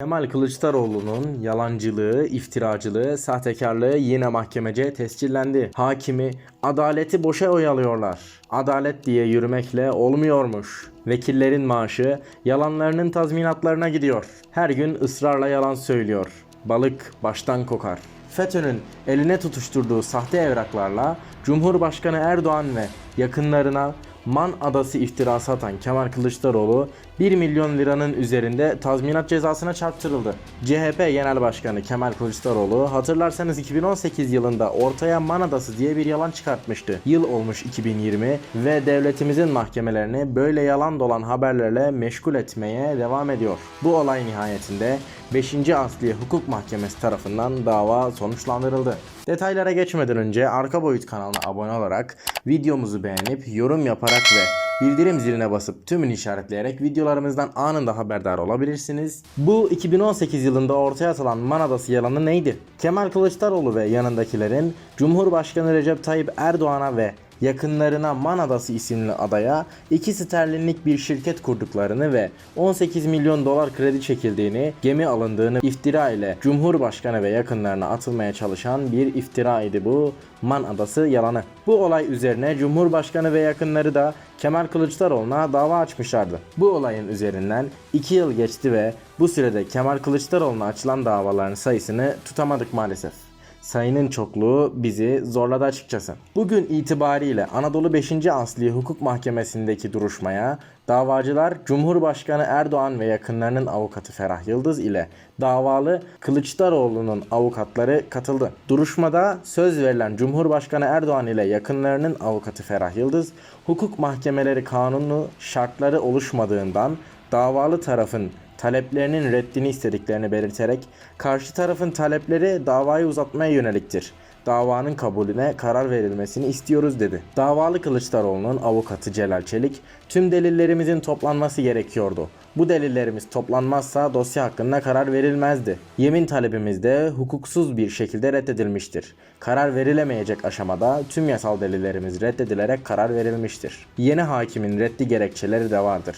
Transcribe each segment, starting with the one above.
Kemal Kılıçdaroğlu'nun yalancılığı, iftiracılığı, sahtekarlığı yine mahkemece tescillendi. Hakimi adaleti boşa oyalıyorlar. Adalet diye yürümekle olmuyormuş. Vekillerin maaşı yalanlarının tazminatlarına gidiyor. Her gün ısrarla yalan söylüyor. Balık baştan kokar. FETÖ'nün eline tutuşturduğu sahte evraklarla Cumhurbaşkanı Erdoğan ve yakınlarına Man Adası iftirası atan Kemal Kılıçdaroğlu 1 milyon liranın üzerinde tazminat cezasına çarptırıldı. CHP Genel Başkanı Kemal Kılıçdaroğlu hatırlarsanız 2018 yılında ortaya Man Adası diye bir yalan çıkartmıştı. Yıl olmuş 2020 ve devletimizin mahkemelerini böyle yalan dolan haberlerle meşgul etmeye devam ediyor. Bu olay nihayetinde 5. Asliye Hukuk Mahkemesi tarafından dava sonuçlandırıldı. Detaylara geçmeden önce Arka Boyut kanalına abone olarak videomuzu beğenip yorum yaparak ve bildirim ziline basıp tümünü işaretleyerek videolarımızdan anında haberdar olabilirsiniz. Bu 2018 yılında ortaya atılan Man Adası yalanı neydi? Kemal Kılıçdaroğlu ve yanındakilerin Cumhurbaşkanı Recep Tayyip Erdoğan'a ve yakınlarına Man Adası isimli adaya 2 sterlinlik bir şirket kurduklarını ve 18 milyon dolar kredi çekildiğini, gemi alındığını iftira ile Cumhurbaşkanı ve yakınlarına atılmaya çalışan bir iftira idi bu Man Adası yalanı. Bu olay üzerine Cumhurbaşkanı ve yakınları da Kemal Kılıçdaroğlu'na dava açmışlardı. Bu olayın üzerinden 2 yıl geçti ve bu sürede Kemal Kılıçdaroğlu'na açılan davaların sayısını tutamadık maalesef. Sayının çokluğu bizi zorladı açıkçası. Bugün itibariyle Anadolu 5. Asliye Hukuk Mahkemesi'ndeki duruşmaya davacılar Cumhurbaşkanı Erdoğan ve yakınlarının avukatı Ferah Yıldız ile davalı Kılıçdaroğlu'nun avukatları katıldı. Duruşmada söz verilen Cumhurbaşkanı Erdoğan ile yakınlarının avukatı Ferah Yıldız, hukuk mahkemeleri kanunu şartları oluşmadığından davalı tarafın taleplerinin reddini istediklerini belirterek karşı tarafın talepleri davayı uzatmaya yöneliktir. Davanın kabulüne karar verilmesini istiyoruz dedi. Davalı Kılıçdaroğlu'nun avukatı Celal Çelik, tüm delillerimizin toplanması gerekiyordu. Bu delillerimiz toplanmazsa dosya hakkında karar verilmezdi. Yemin talebimiz de hukuksuz bir şekilde reddedilmiştir. Karar verilemeyecek aşamada tüm yasal delillerimiz reddedilerek karar verilmiştir. Yeni hakimin reddi gerekçeleri de vardır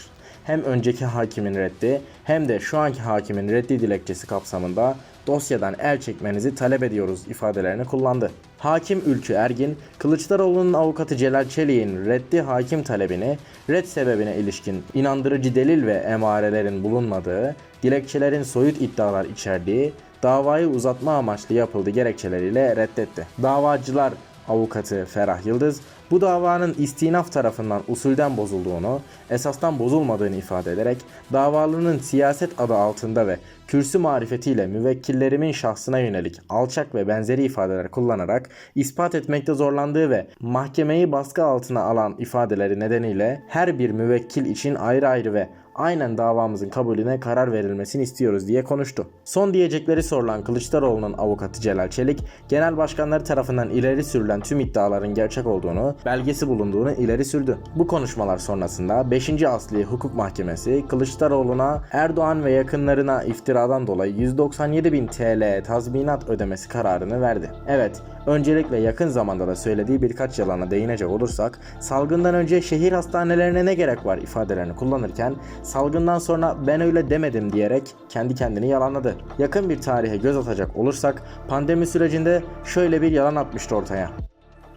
hem önceki hakimin reddi hem de şu anki hakimin reddi dilekçesi kapsamında dosyadan el çekmenizi talep ediyoruz ifadelerini kullandı. Hakim Ülkü Ergin, Kılıçdaroğlu'nun avukatı Celal Çelik'in reddi hakim talebini, red sebebine ilişkin inandırıcı delil ve emarelerin bulunmadığı, dilekçelerin soyut iddialar içerdiği, davayı uzatma amaçlı yapıldığı gerekçeleriyle reddetti. Davacılar avukatı Ferah Yıldız bu davanın istinaf tarafından usulden bozulduğunu, esastan bozulmadığını ifade ederek davalının siyaset adı altında ve kürsü marifetiyle müvekkillerimin şahsına yönelik alçak ve benzeri ifadeler kullanarak ispat etmekte zorlandığı ve mahkemeyi baskı altına alan ifadeleri nedeniyle her bir müvekkil için ayrı ayrı ve aynen davamızın kabulüne karar verilmesini istiyoruz diye konuştu. Son diyecekleri sorulan Kılıçdaroğlu'nun avukatı Celal Çelik, genel başkanları tarafından ileri sürülen tüm iddiaların gerçek olduğunu, belgesi bulunduğunu ileri sürdü. Bu konuşmalar sonrasında 5. Asliye Hukuk Mahkemesi Kılıçdaroğlu'na Erdoğan ve yakınlarına iftiradan dolayı 197 bin TL tazminat ödemesi kararını verdi. Evet, öncelikle yakın zamanda da söylediği birkaç yalana değinecek olursak, salgından önce şehir hastanelerine ne gerek var ifadelerini kullanırken, salgından sonra ben öyle demedim diyerek kendi kendini yalanladı. Yakın bir tarihe göz atacak olursak, pandemi sürecinde şöyle bir yalan atmıştı ortaya.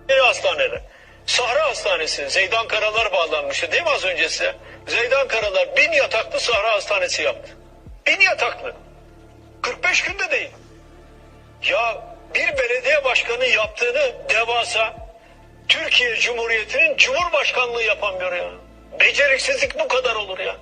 Şehir hastaneleri. Sahra Hastanesi, Zeydan Karalar bağlanmıştı değil mi az önce? Zeydan Karalar bin yataklı Sahra Hastanesi yaptı. Bin yataklı. 45 günde değil. Ya bir belediye başkanı yaptığını devasa Türkiye Cumhuriyeti'nin Cumhurbaşkanlığı yapamıyor ya. Beceriksizlik bu kadar olur ya.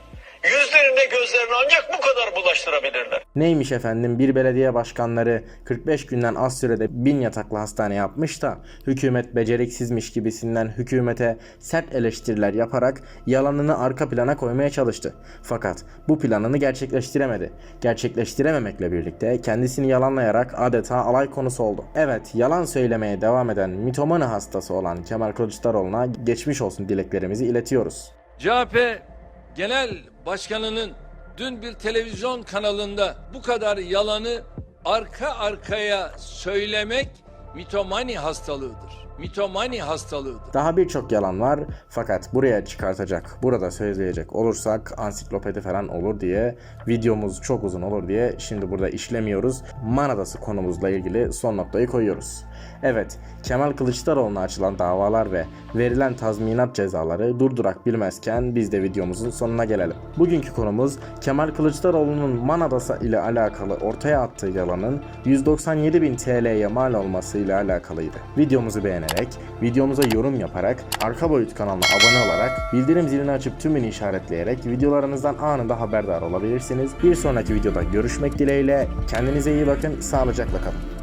Yüzlerine gözlerine ancak bu kadar bulaştırabilirler. Neymiş efendim bir belediye başkanları 45 günden az sürede bin yataklı hastane yapmış da hükümet beceriksizmiş gibisinden hükümete sert eleştiriler yaparak yalanını arka plana koymaya çalıştı. Fakat bu planını gerçekleştiremedi. Gerçekleştirememekle birlikte kendisini yalanlayarak adeta alay konusu oldu. Evet yalan söylemeye devam eden mitomani hastası olan Kemal Kılıçdaroğlu'na geçmiş olsun dileklerimizi iletiyoruz. CHP Genel Başkanı'nın dün bir televizyon kanalında bu kadar yalanı arka arkaya söylemek mitomani hastalığıdır. Mitomani hastalığıdır. Daha birçok yalan var fakat buraya çıkartacak, burada söyleyecek olursak ansiklopedi falan olur diye videomuz çok uzun olur diye şimdi burada işlemiyoruz. Manadası konumuzla ilgili son noktayı koyuyoruz. Evet, Kemal Kılıçdaroğlu'na açılan davalar ve verilen tazminat cezaları durdurak bilmezken biz de videomuzun sonuna gelelim. Bugünkü konumuz Kemal Kılıçdaroğlu'nun Manadası ile alakalı ortaya attığı yalanın 197.000 TL'ye mal olması ile alakalıydı. Videomuzu beğenerek, videomuza yorum yaparak, Arka Boyut kanalına abone olarak, bildirim zilini açıp tümünü işaretleyerek videolarımızdan anında haberdar olabilirsiniz. Bir sonraki videoda görüşmek dileğiyle, kendinize iyi bakın, sağlıcakla kalın.